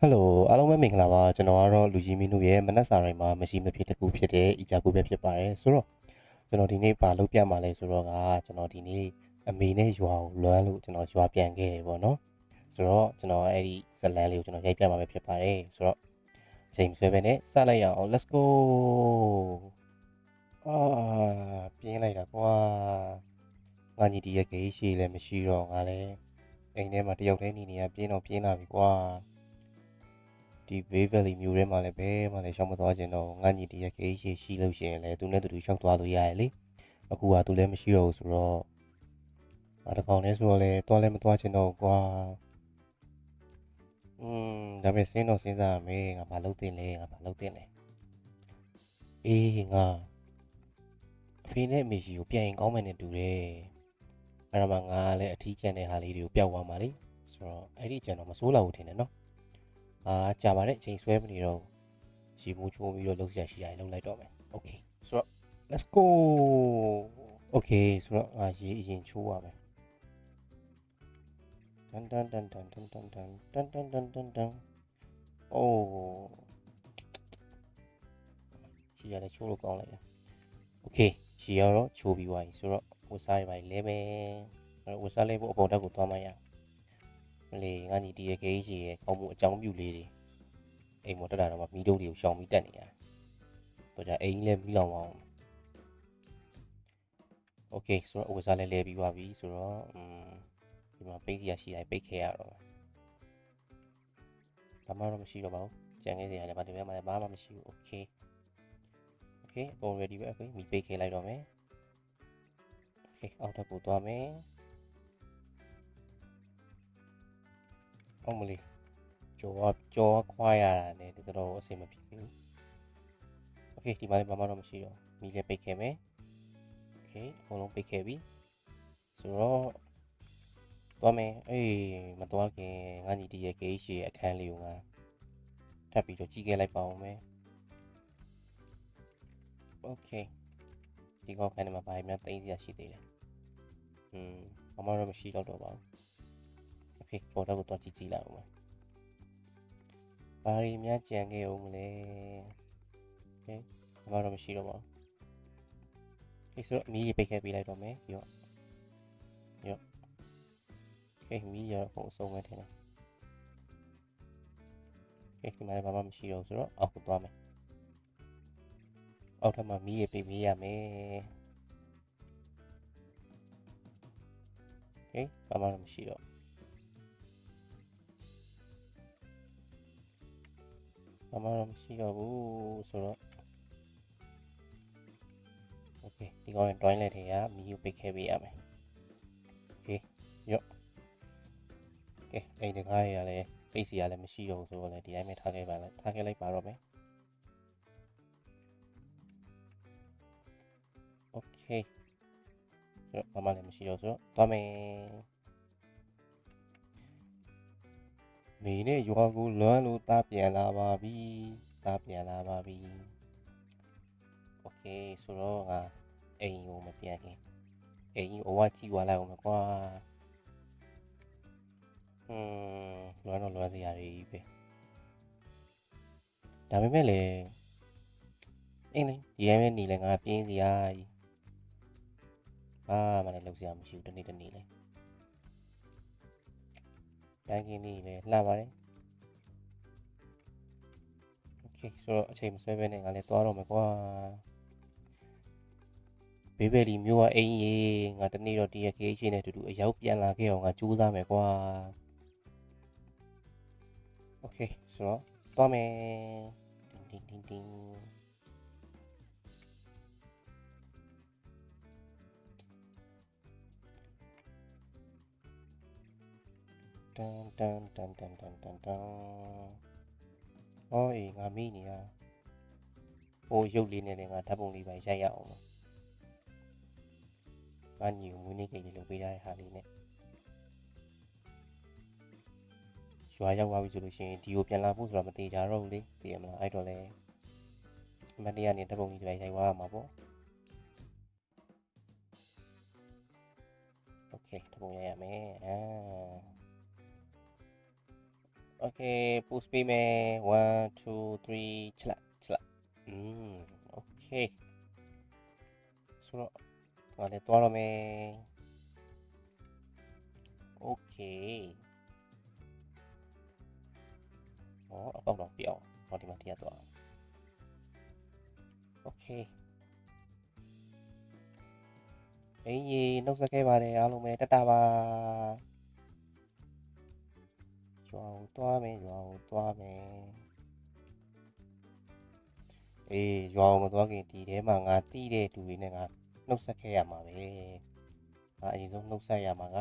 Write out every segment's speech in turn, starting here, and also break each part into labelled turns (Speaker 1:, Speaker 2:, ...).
Speaker 1: ဟယ်လိုအားလုံးပဲမင်္ဂလာပါကျွန်တော်ကတော့လူကြီးမင်းတို့ရဲ့မနက်စာတိုင်းမှာမရှိမဖြစ်တစ်ခုဖြစ်တဲ့အီဂျာကိုပဲဖြစ်ပါတယ်ဆိုတော့ကျွန်တော်ဒီနေ့ပါလုပ်ပြမှာလဲဆိုတော့ကကျွန်တော်ဒီနေ့အမေနဲ့ရွာကိုလွမ်းလို့ကျွန်တော်ရွာပြန်ခဲ့တယ်ပေါ့နော်ဆိုတော့ကျွန်တော်အဲ့ဒီဇလန်းလေးကိုကျွန်တော်ရိုက်ပြမှာပဲဖြစ်ပါတယ်ဆိုတော့အချိန်မဆွဲပဲနဲ့စလိုက်ရအောင် let's go အာပြင်းလိုက်တာကွာငါညီဒီရဲ့ဂိမ်းရှိလည်းမရှိတော့ငါလည်းအိမ်ထဲမှာတယောက်တည်းနေနေရပြင်းတော့ပြင်းလာပြီကွာ ဒီ Bay Valley မြို့ထဲမှာလည်းဘဲမှလည်းရှောက်မသွားခြင်းတော့ငါညီတရက်ကေးရှိရှိလို့ရှိရင်လည်းသူနဲ့တူတူရှောက်သွားလို့ရတယ်လေအခုကသူလည်းမရှိတော့ဘူးဆိုတော့ငါတကောင်လည်းဆိုတော့လည်းသွားလည်းမသွားခြင်းတော့ကွာอืมဒါပေမဲ့စဉ်းတော့စဉ်းစားရမယ်ငါဘာလုပ်တင်လဲငါဘာလုပ်တင်လဲအေးငါအဖေနဲ့အမေရှိကိုပြန်ရင်ကောင်းမယ်နဲ့တူတယ်အဲ့ဒါမှငါလည်းအထီးကျန်တဲ့ဟာလေးတွေကိုပျောက်သွားမှာလေဆိုတော့အဲ့ဒီကျန်တော့မစိုးလာဘူးထင်တယ်နော် အာကြာပါတဲ့အချိန်ဆွဲမနေတော့ရေမိုးချိုးပြီးတော့လှုပ်ရှားရှိရတယ်လှုပ်လိုက်တော့မယ်။ Okay ဆိုတော့ let's go Okay ဆိုတော့အာရေအရင်ချိုးရမယ်တန်တန်တန်တန်တန်တန်တန်တန်တန်တန်တန်တန်အိုးရေရလည်းချိုးလို့ကောင်းလိုက်တယ် Okay ရေရတော့ချိုးပြီးသွားပြီဆိုတော့ဝတ်စားရပါလဲမယ်အဲ့တော့ဝတ်စားလေးဖို့အပေါ်တက်ကိုသွားမှရအောင်မ လေးငါညီတီရဲ့ဂိမ်းရှိရဲ့ကောင်းမှုအကြောင်းပြုလေးတွေအိမ်မတက်တာတော့မှမီးတုံးတွေကိုရှောင်ပြီးတက်နေရတယ်။တော့じゃအိမ်လည်းမီးလောင်အောင်။ Okay ဆိုတော့အဝတ်စားလည်းလဲပြီးပါပြီဆိုတော့อืมဒီမှာပိတ်စီရရှိတိုင်းပိတ်ခဲရတော့ဘာမှတော့မရှိတော့ပါဘူး။ကြံခဲ့စရာလည်းဘာတကယ်မှလည်းဘာမှမရှိဘူး။ Okay Okay အကုန် ready ပဲ Okay မီးပိတ်ခဲလိုက်တော့မယ်။ Okay အောက်ထပ်ကိုသွားမယ်။ အောင်မလေးကြော်ကြော်ခွာရတာနဲ့တော်တော်အဆင်မပြေဘူးโอเคဒီမှာလည်းဘာမှတော့မရှိတော့မီးလည်းပိတ်ခဲ့မယ်โอเคအကုန်လုံးပိတ်ခဲ့ပြီဆိုတော့သွားမယ်အေးမသွားခင်ငါညီတရဲ့ဂိမ်းရှိရဲ့အခန်းလေးကိုငါထပ်ပြီးတော့ကြည့်ခဲ့လိုက်ပါဦးမယ်โอเคဒီကောက်ခန်းထဲမှာဘာမှသိမ်းစရာရှိသေးလဲอืมဘာမှတော့မရှိတော့တော့ပါဘူး ဖြစ် border ကိုတော့ကြည့်ကြည့်လိုက်အောင်ပါဘာတွေများကြံခဲ့အောင်မလဲဟဲ့ဘာတော့မရှိတော့ပါဘူးအဲဆိုတော့အမီးကြီးပိတ်ခဲ့ပေးလိုက်တော့မယ်ပြီးတော့ရော့ကဲမီးရောပုံဆုံးပဲထင်တယ်ကဲဒီမှာလည်းဘာမှမရှိတော့ဆိုတော့အောက်ကိုသွားမယ်အောက်ထပ်မှာမီးရေပေးပေးရမယ်ကဲဘာမှမရှိတော့ ဘာမှတော့မရှိတော့ဘူးဆိုတော့ Okay ဒီကောင်ရဲ့ drawing လက်ထဲကမီးကိုပိတ်ခဲ့ပေးရမယ် Okay ရော့ Okay အဲ့ဒီကားရလည်းပိတ်စီရလည်းမရှိတော့ဘူးဆိုတော့လည်းဒီတိုင်းပဲထားခဲ့ပါလိုက်ထားခဲ့လိုက်ပါတော့မယ် Okay ဆိုတော့ဘာမှလည်းမရှိတော့ဆိုတော့သွားမယ် မေနဲ့ရွာကိုလွမ်းလို့တားပြန်လာပါပြီတားပြန်လာပါပြီโอเคဆိုတော့ငါအိမ်ကိုမပြန်ခင်အိမ်ကိုအဝကြည့်သွားလိုက်အောင်မကွာဟွန်းလွမ်းတော့လွမ်းစရာတွေကြီးပဲဒါပေမဲ့လည်းအင်းလေဒီတိုင်းပဲနေလဲငါပြင်းစရာကြီးအာမလည်းလောက်စရာမရှိဘူးတနေ့တနေ့လဲ တိုင်းကင်းလေးလည်းလှပါတယ်โอเคဆိုတော့အချိန်မဆွဲဘဲနဲ့ငါလည်းသွားတော့မယ်ကွာဘေးဘယ်လီမျိုးကအိမ်ကြီးငါတနေ့တော့တရက်ခေးချင်းနဲ့အတူတူအရောက်ပြန်လာခဲ့အောင်ငါကြိုးစားမယ်ကွာโอเคဆိုတော့သွားမယ်တင်းတင်းတင်း တင်းတန်တန်တန်တန်တန်တန်တန်ဟောအေးငါမိနေရဟိုရုပ်လေးနဲ့လည်းငါဓာတ်ပုံလေးပဲရိုက်ရအောင်လို့ငါညီကိုမွေးနေ့ကိတ်လေးလုပ်ပေးရတဲ့ဟာလေးနဲ့ရွာရောက်သွားပြီဆိုလို့ရှိရင်ဒီကိုပြန်လာဖို့ဆိုတာမသေးကြတော့ဘူးလေသိရမလားအဲ့တော့လေအမတရားနေဓာတ်ပုံလေးတွေရိုက်သွားရမှာပေါ့โอเคဓာတ်ပုံရိုက်ရမယ်အာ okay post ပေးမယ်1 2 3ချက်လိုက်ချက်လိုက်อืม okay ဆိုတော့ငါလည်းသွားတော့မယ် okay ဟောအပေါက်တော့ပြောင်းဟောဒီမှာတရားသွား okay အင်းကြီးနှုတ်ဆက်ခဲ့ပါတယ်အားလုံးပဲတတ်တာပါ ရွာကိုသွားမယ်ရွာကိုသွားမယ်အေးရွာကိုမသွားခင်ဒီထဲမှာငါတီးတဲ့လူတွေနဲ့ငါနှုတ်ဆက်ခဲ့ရမှာပဲငါအရင်ဆုံးနှုတ်ဆက်ရမှာက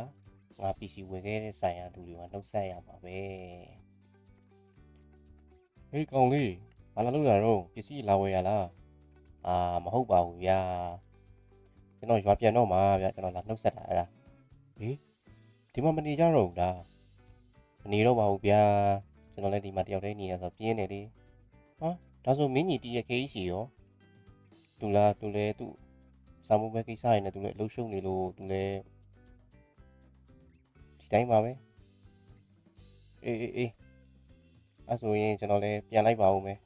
Speaker 1: ငါ PC ဝယ်ခဲ့တဲ့ဆိုင်ရာလူတွေကနှုတ်ဆက်ရမှာပဲဟေးကောင်လေးဘာလာလို့လာတော့ပစ္စည်းလာဝယ်ရလားအာမဟုတ်ပါဘူးဗျာကျွန်တော်ရွာပြန်တော့မှာဗျကျွန်တော်လာနှုတ်ဆက်တာအဲ့ဒါဟေးဒီမှာမနေကြတော့ဘူးလား မနေတော့ပါဘူးဗျာကျွန်တော်လည်းဒီမှာတယောက်တည်းနေရဆိုပြင်းနေလေဟာဒါဆိုမင်းကြီးတီးရခေးရှိရောသူလားသူလည်းသူစာမှုပဲကိစ္စရနေသူလည်းအလုပ်ရှုံနေလို့သူလည်းဒီတိုင်းပါပဲအေးအေးအေးအဲ့ဆိုရင်ကျွန်တော်လည်းပြန်လိုက်ပါဦးမယ်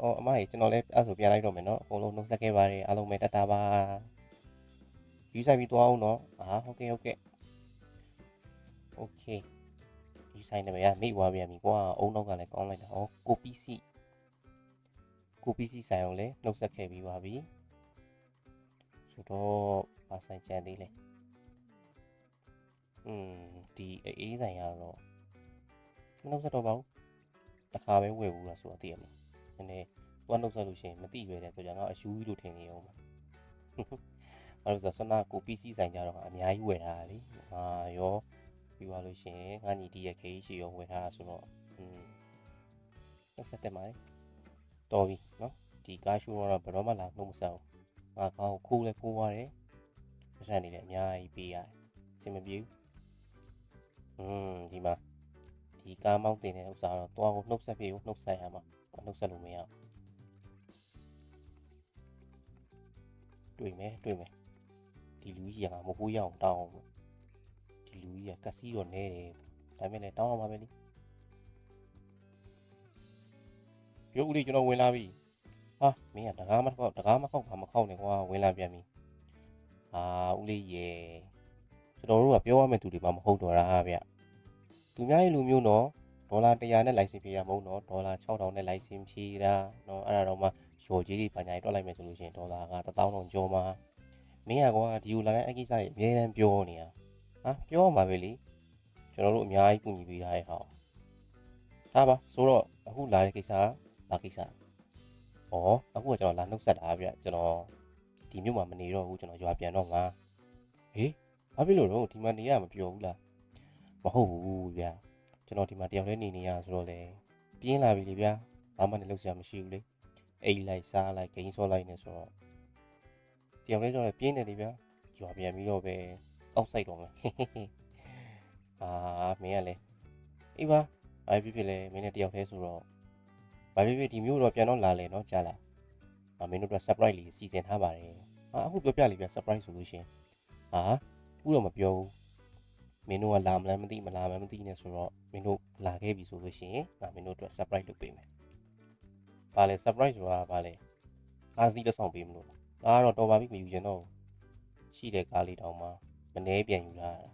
Speaker 1: အော်အမကြီးကျွန်တော်လည်းအဲ့ဆိုပြန်လိုက်တော့မယ်နော်အကုန်လုံးနှုတ်ဆက်ခဲ့ပါတယ်အားလုံးပဲတတ်တာပါယူဆိုင်ပြီးသွားအောင်တော့အာဟုတ်ကဲ့ဟုတ်ကဲ့โဒီဆိုင်နာမည်ကမိတ်ဝါပြန်ပြီကွာအုံနောက်ကလည်းကောင်းလိုက်တာဟောကိုပီစီကိုပီစီဆိုင်အောင်လည်းနှုတ်ဆက်ခဲ့ပြီးပါပြီဆိုတော့ဘာဆိုင်ကြံသေးလဲอืมဒီအေးဆိုင်ကတော့မနှုတ်ဆက်တော့ပါဘူးတခါပဲဝယ်ဘူးလားဆိုတော့သိရမယ်နည်းနည်းသူကနှုတ်ဆက်လို့ရှိရင်မသိပဲတဲ့ဆိုကြတော့အယူကြီးလို့ထင်နေအောင်ပါအဲ့ဒါဆိုဆနာကို PC ဆိုင်ကြတော့အများကြီးဝယ်တာလေအာရော ပြီးသွားလို့ရှိရင်ငါညီတီရဲ့ case ရှိရောဝယ်ထားတာဆိုတော့อืมဆက်ဆက်တက်ပါလေ။တော်ပြီနော်။ဒီကားရှိုးတော့ဘယ်တော့မှလာနှုတ်မဆက်ဘူး။ငါကောင်းခိုးလဲခိုးသွားတယ်။ပတ်စံနေလည်းအများကြီးပေးရတယ်။အဆင်မပြေဘူး။อืมဒီမှာဒီကားမောင်းတင်တဲ့ဥစ္စာတော့တွားကိုနှုတ်ဆက်ပြေကိုနှုတ်ဆက်ရမှာ။နှုတ်ဆက်လို့မရဘူး။တွေ့မယ်တွေ့မယ် ဒီလူကြီးကမဟုတ်ရအောင်တောင်းအောင် ဒီလူကြီးကကက်စီတော့နဲတယ်ဒါပေမဲ့လည်းတောင်းအောင်ပါပဲလေရုပ်ဦးလေးကျွန်တော်ဝင်လာပြီဟာမင်းကတကားမခောက်တကားမခောက်ဘာမခောက်နဲ့ကွာဝင်လာပြန်ပြီဟာဦးလေးရေကျွန်တော်တို့ကပြောရမယ့်သူတွေမှမဟုတ်တော့တာဗျသူများရဲ့လူမျိုးတော့ဒေါ်လာ100နဲ့ license ပေးရမဟုတ်တော့ဒေါ်လာ6000နဲ့ license ပေးတာနော်အဲ့ဒါတော့မှရော်ကြီးတွေပါညာတွေတွက်လိုက်မယ်ဆိုလို့ရှိရင်ဒေါ်လာက1000တောင်ကျော်မှာမင်းကကွာဒီလိုလာတဲ့အကိစ္စရဲ့အများအမ်းပြောနေတာ ဟာပြောမှာပဲလေကျွန်တော်တို့အများကြီးကူညီပေးရတဲ့ဟာဒါပါဆိုတော့အခုလာတဲ့ကိစ္စကဘာကိစ္စဩအခုကကျွန်တော်လာနှုတ်ဆက်တာဗျကျွန်တော်ဒီမြို့မှာမနေတော့ဘူးကျွန်တော်ရွာပြန်တော့မှာဟေးဘာဖြစ်လို့တော့ဒီမှာနေရမပြောဘူးလားမဟုတ်ဘူးဗျကျွန်တော်ဒီမှာတယောက်တည်းနေနေရဆိုတော့လေပြင်းလာပြီလေဗျာဘာမှလည်းလုပ်စရာမရှိဘူးလေအိတ်လိုက်စားလိုက်ဂိမ်းဆော့လိုက်နေဆိုတော့တယောက်လေးကြောင့်လည်းပြင်းနေတယ်ဗျာကြွာပြန်ပြီးတော့ပဲ အောက်ဆိုင်တော့မယ်အာမင်းကလည်းအေးပါဘာဖြစ်ဖြစ်လဲမင်းနဲ့တယောက်တည်းဆိုတော့ဘာဖြစ်ဖြစ်ဒီမျိုးတော့ပြန်တော့လာလေနော်ကြားလားအမင်းတို့က surprise လေးစီစဉ်ထားပါတယ်ဟာအခုပြောပြလေဗျာ surprise ဆိုလို့ရှင်ဟာအခုတော့မပြောဘူးမင်းတို့ကလာမလားမသိမလားမသိနဲ့ဆိုတော့မင်းတို့လာခဲ့ပြီဆိုလို့ရှိရင်ငါမင်းတို့အတွက် surprise လုပ်ပေးမယ်။ဘာလဲ surprise ဆိုတာဘာလဲ။ကားစီးတစ်ဆောင်ပေးမလို့လားဒါကတော့တော်ပါပြီမယူချင်တော့ဘူးရှိတဲ့ကားလေးတောင်မှ မနှဲပြန်ယူလာတာ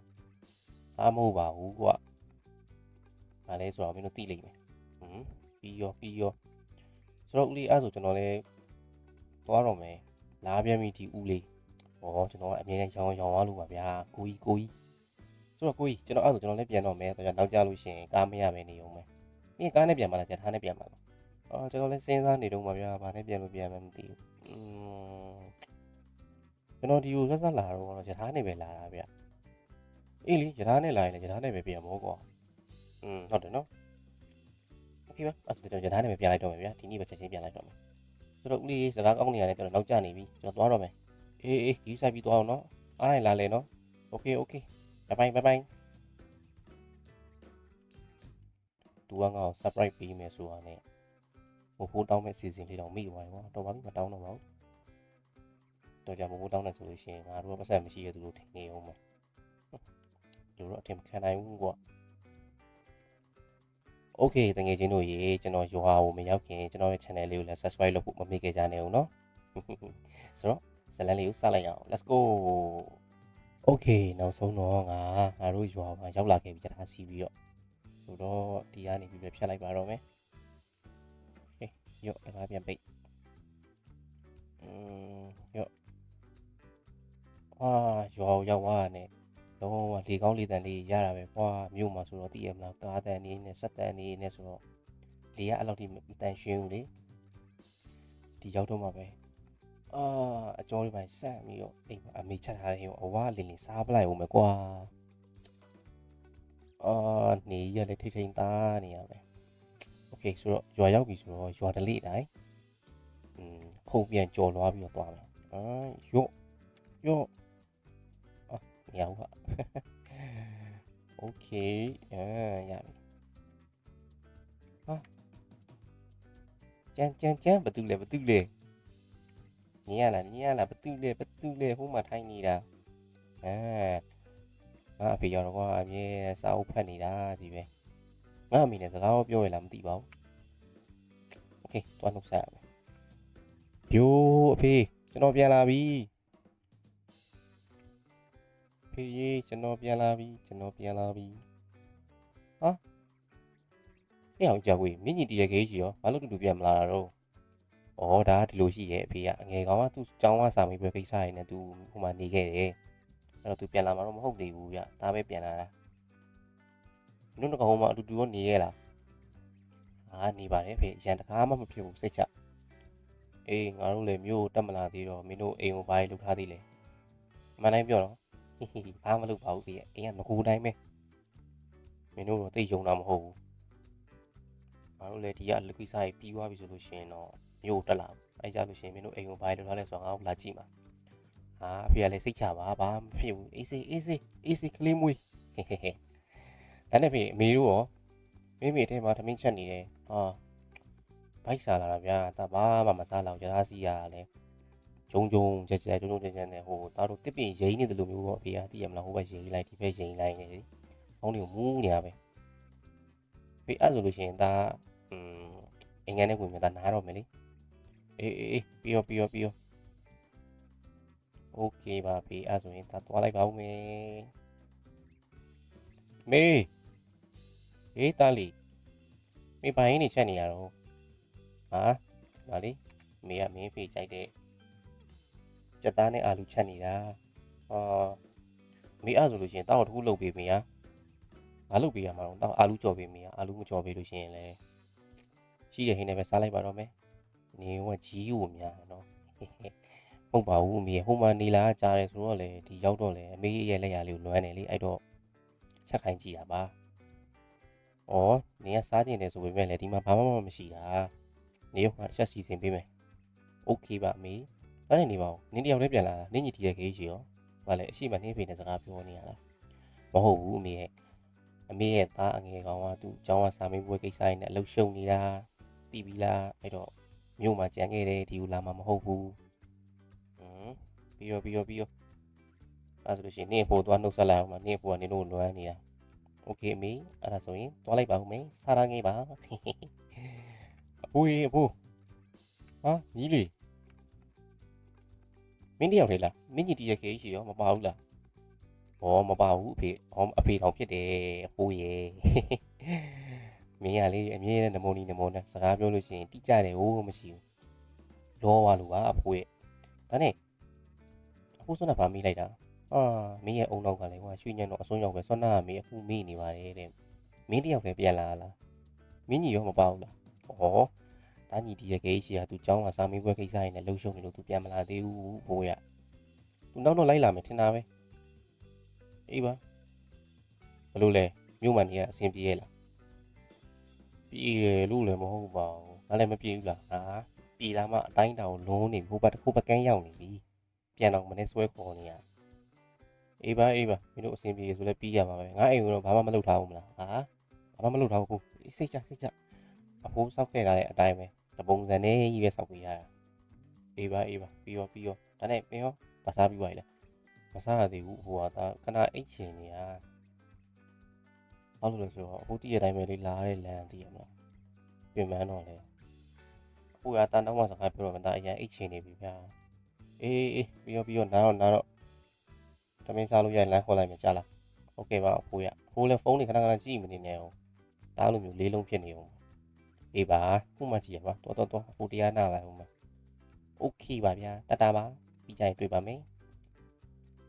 Speaker 1: ဒါမဟုတ်ပါဘူးကွာဒါလဲဆိုတော့မင်းတို့သိလိမ့်မယ်ဟွန်းပြီးရောပြီးရောဆိုတော့ဦးလေးအဲ့ဆိုကျွန်တော်လည်းသွားတော့မယ်လာပြန်ပြီဒီဦးလေးဟောကျွန်တော်ကအမြဲတမ်းရောင်းရောင်းသွားလို့ပါဗျာကိုကြီးကိုကြီးဆိုတော့ကိုကြီးကျွန်တော်အဲ့ဆိုကျွန်တော်လည်းပြန်တော့မယ်ဆိုတော့နောက်ကြလို့ရှိရင်ကားမရမယ်နေအောင်မယ်မင်းကားနဲ့ပြန်မလားကြထားနဲ့ပြန်မလားအော်ကျွန်တော်လည်းစဉ်းစားနေတော့ပါဗျာဘာနဲ့ပြန်လို့ပြန်မှမသိဘူးอืม ကျွန်တော်ဒီကိုဆက်ဆက်လာတော့ရထားနဲ့ပဲလာတာဗျအေးလေရထားနဲ့လာရင်လည်းရထားနဲ့ပဲပြန်မောကွာอืมဟုတ်တယ်နော်โอเคပါအဲ့ဆိုကျွန်တော်ရထားနဲ့ပဲပြန်လိုက်တော့မယ်ဗျာဒီနေ့ပဲချက်ချင်းပြန်လိုက်တော့မယ်ဆိုတော့ဦးလေးစကားကောင်းနေရတယ်ကျွန်တော်နောက်ကျနေပြီကျွန်တော်သွားတော့မယ်အေးအေးဒီဆိုင်ပြီးသွားအောင်နော်အားရလာလေနော်โอเคโอเคဘိုင်ဘိုင်ဘိုင်ဘိုင်သူကငါ့ကို surprise ပေးမယ်ဆိုတာနဲ့မဖိုးတောင်းမဲ့စီစဉ်လေးတော့မိသွားတယ်ကွာတော့ဘာမှမတောင်းတော့ပါဘူး တော့ကြမဖိုးတောင်းတယ်ဆိုလို့ရှိရင်ငါတို့ကပတ်စံမရှိရသူတို့ထင်နေအောင်မယ်လူတော့အထင်မခံနိုင်ဘူးကွာ โอเคတကယ်ချင်းတို့ရေကျွန်တော်ရွာကိုမရောက်ခင်ကျွန်တော်ရဲ့ channel လေးကိုလည်း subscribe လုပ်ဖို့မမေ့ခဲ့ကြနဲ့ဦးเนาะ ဆိုတော့ဇတ်လန်းလေးကိုစလိုက်ရအောင် let's go okay နောက်ဆုံးတော့ငါငါတို့ရွာမှာရောက်လာခဲ့ပြီကြတာစီပြီးတော့ဆိုတော့ဒီကနေပြီးပဲဖြတ်လိုက်ပါတော့မယ် okay ရော့ငါပြန်ပိတ် ရွာကိုရောက်သွားတယ်လုံးဝလေကောင်းလေတန်လေးရတာပဲကွာမြို့မှာဆိုတော့တည်ရမလားကားတန်နေနဲ့စက်တန်နေနဲ့ဆိုတော့လေကအဲ့လောက်ထိမတန်ရှင်းဘူးလေဒီရောက်တော့မှပဲ အာအကျော်လေးပိုင်းဆက်ပြီးတော့အိမ်မှာအမေချက်ထားတဲ့ဟိုအဝလင်းလင်းစားပလိုက်ဦးမယ်ကွာအာနေရလေထိတ်ထိန်သားနေရမယ်โอเคဆိုတော့ရွာရောက်ပြီဆိုတော့ရွာတလေးတိုင်းอืมခုံပြန်ကြော်လွားပြီးတော့သွားမယ်အာယော့ယော့အာမ ရဘူးဟာ โอเคအာရပြီဟာကျန်ကျန်ကျန်ဘာတူလဲဘာတူလဲ ညရလားညရလားဘသူလဲဘသူလဲဟိုမှာထိုင်နေတာအဲငါအဖေရောက်တော့ကွာအမြဲစာအုပ်ဖတ်နေတာကြီးပဲငါအမေနဲ့စကားရောပြောရလားမသိပါဘူးโอเคတွားနှုတ်ဆက်ရမယ်ဘိုးအဖေကျွန်တော်ပြန်လာပြီအ ဖေရေကျွန်တော်ပြန်လာပြီကျွန်တော်ပြန်လာပြီဟာအေးအောင်ကြောက်ဝေးမြင့်ကြီးတရခေးကြီးရောဘာလို့တူတူပြန်မလာတာတော့။ဩဒါကဒီလိုရှိရဲ့အဖေကအငယ်ကောင်ကသူ့ကျောင်းကစာမေးပွဲကိစ္စရည်နဲ့သူဟိုမှာနေခဲ့တယ်။အဲ့တော့သူပြန်လာမှာတော့မဟုတ်သေးဘူးဗျ။ဒါပဲပြန်လာတာ။နုံတကောင်မှအတူတူရောနေရဲ့လား။ဟာနေပါတယ်အဖေရန်တကားမှမဖြစ်ဘူးစိတ်ချ။အေးငါတို့လည်းမျိုးတက်မလာသေးတော့မင်းတို့အိမ်ကိုဘာလို့လုပ်ထားသေးလဲ။အမှန်တိုင်းပြောတော့ ဟိဟိဘာမှမလုပ်ပါဘူးဖေ။အိမ်ကငကူတိုင်းပဲ။မင်းတို့တော့တိတ်ယုံတာမဟုတ်ဘူး။ငါတို့လည်းဒီကအလုပ်ကိစ္စကြီးပြီးသွားပြီဆိုလို့ရှိရင်တော့မျိုးတက်လာအဲကြလို့ရှိရင်မင်းတို့အိမ်ကိုဘာလို့ထားလဲဆိုတော့ငါ့ကိုလာကြည့်ပါဟာအဖေကလည်းစိတ်ချပါဘာမဖြစ်ဘူးအေးစေးအေးစေးအေးစေးကလေးမွေးဟဲဟဲဟဲဒါနဲ့ဖေအမေတို့ရောမိမိအထဲမှာသမင်းချက်နေတယ်ဟာဘိုက်စားလာတာဗျာဒါဘာမှမစားလောက်ကြသားစီရလဲ ဂျုံဂျုံကြက်ကြက်ဂျုံဂျုံကြက်ကြက်နဲ့ဟိုဒါတို့တစ်ပင်ရိမ့်နေတယ်လို့မျိုးပေါ့အဖေကသိရမလားဟိုဘက်ရိမ့်လိုက်ဒီဘက်ရိမ့်လိုက်နေတယ်ကောင်းတွေကိုမူးနေရပဲဖေအဲ့ဆိုလို့ရှိရင်ဒါอืมအင်္ဂန်နဲ့ဝင်မြတာနားတော့မယ်လေ အေးအေးအေးပြီးရောပြီးရောပြီးရောโอเคပါပြီအဲ့ဆိုရင်ဒါသွားလိုက်ပါဦးမေမေဟေးတာလီမေဘိုင်းနေချက်နေရတော့ဟာဗာလေမေကမင်းဖေးကြိုက်တဲ့ စက်သားနဲ့အာလူချက်နေတာဟာမေအဲ့ဆိုလို့ရှိရင်တောက်တစ်ခုလုပ်ပေးမေဟာမလုပ်ပေးရမှာတော့တောက်အာလူကြော်ပေးမေဟာအာလူမကြော်ပေးလို့ရှိရင်လည်းရှိတဲ့ဟင်းနဲ့ပဲစားလိုက်ပါတော့မယ်နေဝကြီးကိုများနော်ဟုတ်ပါဘူးအမေဟိုမှာနေလာကြားတယ်ဆိုတော့လေဒီရောက်တော့လေအမေရဲ့လက်ရလေးကိုလွမ်းနေလေအဲ့တော့ချက်ခိုင်းကြည့်တာပါ။အော်နေကစားကျင်တယ်ဆိုပေမဲ့လည်းဒီမှာဘာမှမရှိတာ။နေရောငါချက်စီစဉ်ပေးမယ်။ Okay ပါအမေ။ အဲ့ဒါနေပါဦး။နင်းတယောက်လေးပြန်လာတာ။နင်းညီတီရဲ့ခေးရှိရော။ဘာလဲအရှိမနှင်းဖေနဲ့စကားပြောနေရလား။မဟုတ်ဘူးအမေရဲ့အမေရဲ့သားအငယ်ကောင်ကသူ့ကျောင်းကစာမေးပွဲကိစ္စရင်းနဲ့အလုပ်ရှုံနေတာတီးပြီလားအဲ့တော့ မြို့မှာကြံခဲ့တယ်ဒီကိုလာမှာမဟုတ်ဘူးဟမ်ပြီးရောပြီးရောပြီးရောအဲဆိုလို့ရှိရင်နေဖို့သွားနှုတ်ဆက်လိုက်အောင်ပါနေဖို့ကနေလို့လွမ်းနေတာโอเคအမေအဲ့ဒါဆိုရင်သွားလိုက်ပါဦးမေစားရငေးပါအဖိုးကြီးအဖိုးဟာညီးလေး မင်းတယောက်လေလားမင်းညီတည်းရဲ့ခေရှိရောမပါဘူးလားဩမပါဘူးအဖေဩအဖေတောင်ဖြစ်တယ်အဖိုးရေမင်းကလေအမြဲတမ်းနမိုနီနမိုနဲ့စကားပြောလို့ရှိရင်တိကျတယ်ဟိုမရှိဘူးလောပါလို့ပါအဖိုးရဲ့ဒါနဲ့အဖိုးစွမ်းတာဗာမိလိုက်တာအာမင်းရဲ့အုံနောက်ကလည်းဟိုရွှေညံတော့အစွန်းရောက်ပဲစွမ်းနာကမင်းအခုမိနေပါတယ်တဲ့မင်းတယောက်လည်းပြန်လာလားမင်းကြီးရောမပါဘူးလားဩ တာညီတီရဲ့ဂိတ်ရှိရာသူကျောင်းကစာမေးပွဲကိစ္စရင်းနဲ့လှုပ်ရှုပ်နေလို့သူပြန်မလာသေးဘူးဘိုးရသူနောက်တော့လိုက်လာမယ်ထင်တာပဲအေးပါဘလို့လဲမြို့မှန်ကြီးကအဆင်ပြေရဲ့လားပြေတယ်လို့လည်းမဟုတ်ပါဘူးငါလည်းမပြေဘူးလားဟာပြေလာမှအတိုင်းတောင်လုံးနေဘိုးဘတစ်ခုပကန်းရောက်နေပြီပြန်တော့မနေ့ဆွဲခေါ်နေရအေးပါအေးပါမင်းတို့အဆင်ပြေဆိုလဲပြီးရပါပဲငါအိမ်ကတော့ဘာမှမလုပ်ထားဘူးမလားဟာဘာမှမလုပ်ထားဘူးစိတ်ချစိတ်ချအဖိုးဆောက်ခဲ့တာလည်းအတိုင်းပဲ တပုံစံနဲ့ကြီးပဲစောက်ပေးရတာအေးပါအေးပါပြီးရောပြီးရောဒါနဲ့မင်းရောမစားပြီးပါလေမစားရသေးဘူးဟိုကဒါခဏအိတ်ချင်နေရ ဘာလို့လဲဆိုတော့အခုတည့်ရတိုင်းပဲလေးလာရတဲ့လမ်းတည်ရမလားပြင်ပန်းတော့လေအခုကတန်တောင်းမှစကားပြောတော့မသားအရင်အိတ်ချင်နေပြီဗျာအေးအေးပြီးတော့ပြီးတော့နားတော့နားတော့တမင်းစားလို့ရရင်လမ်းခေါ်လိုက်မယ်ကြားလားโอเคပါအခုရအခုလည်းဖုန်းတွေခဏခဏကြည့်မနေနဲ့အောင်ဒါလိုမျိုးလေးလုံးဖြစ်နေအောင် အေးပါခုမှကြည့်ရပါတော်တော်တော်အခုတရားနာလိုက်အောင်မယ်โอเคပါဗျာတတပါပြီးကြရင်တွေ့ပါမယ်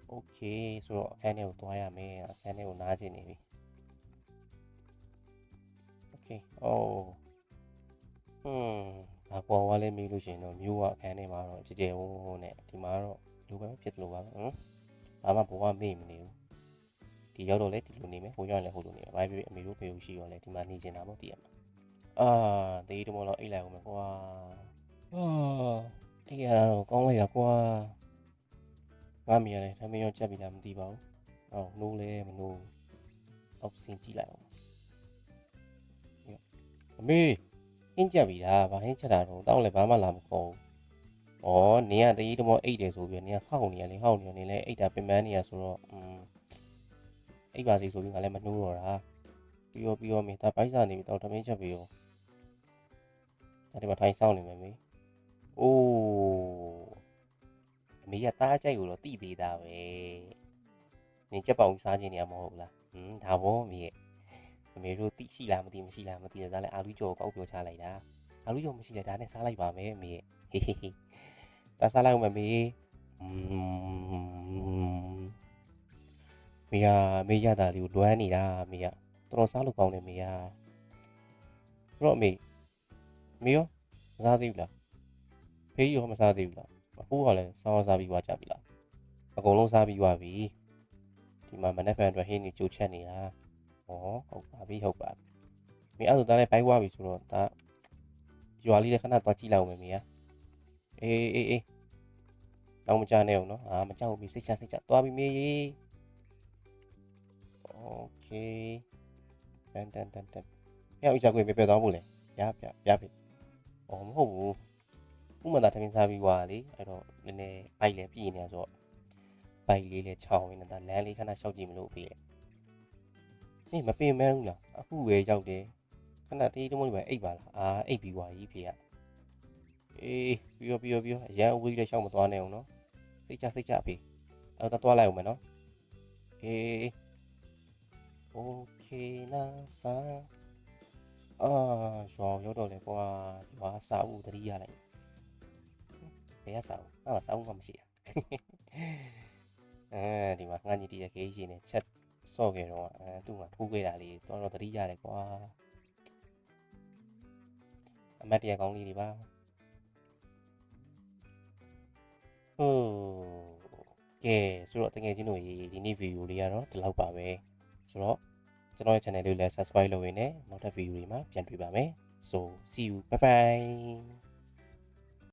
Speaker 1: โอเคဆိုတော့အခန်းထဲကိုသွားရမယ်အခန်းထဲကိုနားကျင်နေပြီ Okay. Oh. ဟွန်းဘာပေါ်ဝါလဲမေးလို့ရှရင်တော့မျိုးကအခန်းထဲမှာတော့ကြည်ကြဲဝုန်းဝုန်းနဲ့ဒီမှာတော့လူပဲဖြစ်တယ်လို့ပါပဲဟမ်ဘာမှပေါ်ဝမေးမနေဘူးဒီရောက်တော့လဲဒီလိုနေမယ်ဟိုရောက်ရင်လည်းဟိုလိုနေမယ်ဘာဖြစ်ဖြစ်အမေတို့ဖေကိုရှိရောလဲဒီမှာနေကျင်တာပေါ့တည်ရမှာ အာတေးတမောတော့အိတ်လိုက်အောင်မယ်ကွာအာအေးရတော့ကောင်းလိုက်တာကွာငါမရလဲသမီးရောချက်ပြီလားမသိပါဘူးအော်နိုးလဲမနိုးအောက်ဆင်းကြည့်လိုက်အောင်အမေဟင်းကြက်ပြီလားဘာဟင်းချက်တာတော့တောင်းလည်းဘာမှလာမခေါ်ဘူးဩနင်ကတကြီးတမောအိတ်တယ်ဆိုပြီးနင်ကဟောက်နေရလေဟောက်နေရနေလဲအိတ်တာပင်ပန်းနေရဆိုတော့อืมအိတ်ပါစီဆိုပြီးငါလည်းမနှိုးတော့တာပြီးရောပြီးရောမေဒါပိုက်စားနေပြီတော့တမင်းချက်ပြီရော ဒါဒီမှာထိုင်ဆောင်နေမယ်မေအိုးအမေကတားကြိုက်ကိုတော့တိသေးတာပဲနင်ချက်ပေါင်စားခြင်းနေရမဟုတ်ဘူးလားဟွန်းဒါဘောမေရဲ့အမေတို့တိရှိလားမသိမရှိလားမသိတဲ့ဒါလည်းအာလူကျော်ကောက်ပြောချလိုက်တာအာလူကျော်မရှိလဲဒါနဲ့စားလိုက်ပါမယ်အမေဟေးဟေးဟေးဒါစားလိုက်အောင်မယ်မေอืมမေယာမေရတာလေးကိုလွမ်းနေတာမေကတော်တော်စားလို့ကောင်းတယ်မေကတော့အမေ မေရောမစားသေးဘူးလားဖေးရောမစားသေးဘူးလားအခုကလည်းစားအောင်စားပြီးွားကြပြီလားအကုန်လုံးစားပြီးွားပြီဒီမှာမနက်ဖြန်အတွက်ဟင်းနေကြိုချက်နေတာ။ဩဟုတ်ပါပြီဟုတ်ပါပြီ။မင်းအဲ့ဒါဆိုဒါလည်းဘိုက်ဝါပြီဆိုတော့ဒါရွာလေးလည်းခဏသွားကြည့်လိုက်အောင်မယ်မင်းက။အေးအေးအေးတော့မကြနဲ့အောင်နော်။အာမကြောက်ဘူးစိတ်ချစိတ်ချသွားပြီမေး။ Okay ။တန်တန်တန်တန်။ဟဲ့ဥစားကိုပြပြသွားဖို့လေ။ရပြရပြီ။ ဟောမဟုတ်ဘူးဥမာသာထမင်းစားပြီးွားလေအဲ့တော့နည်းနည်းဘိုက်လည်းပြည့်နေရဆိုတော့ဘိုက်လေးလည်းချောင်းဝင်နေတာလမ်းလေးခဏရှောက်ကြည့်မလို့ပြေးတယ်နေမပင်မန်းဘူးလားအခုပဲရောက်တယ်ခဏတေးတုံးလေးပဲအိတ်ပါလားအာအိတ်ပြီးွားကြီးဖေကအေးပြီးရောပြီးရောပြီးရောအရန်အဝေးလည်းရှောက်မသွားနိုင်အောင်နော်စိတ်ချစိတ်ချဖေအဲ့တော့သွားလိုက်အောင်မယ်နော်အေး Okay, nasa. အာရွာရောက်တော့လေကွာရွာစာအုပ်တတိရလိုက်ဘယ်ရစာအုပ်အာစာအုပ်ကမရှိရအဲဒီမှာငါညီတီးရဲ့ခေးရှိနေချက်ဆော့ခဲ့တော့အဲသူ့မှာထိုးခဲ့တာလေးတော်တော်သတိရတယ်ကွာအမတ်တရကောင်းလေးတွေပါဟုတ်ကဲဆိုတော့တကယ်ချင်းတို့ရေဒီနေ့ဗီဒီယိုလေးကတော့ဒီလောက်ပါပဲဆိုတော့ ကျွန်တော်ရဲ့ channel လေးကိုလည်း subscribe လုပ်ရင်းနဲ့နောက်ထပ်ဗီဒီယိုတွေမှာပြန်တွေ့ပါမယ် so see you bye bye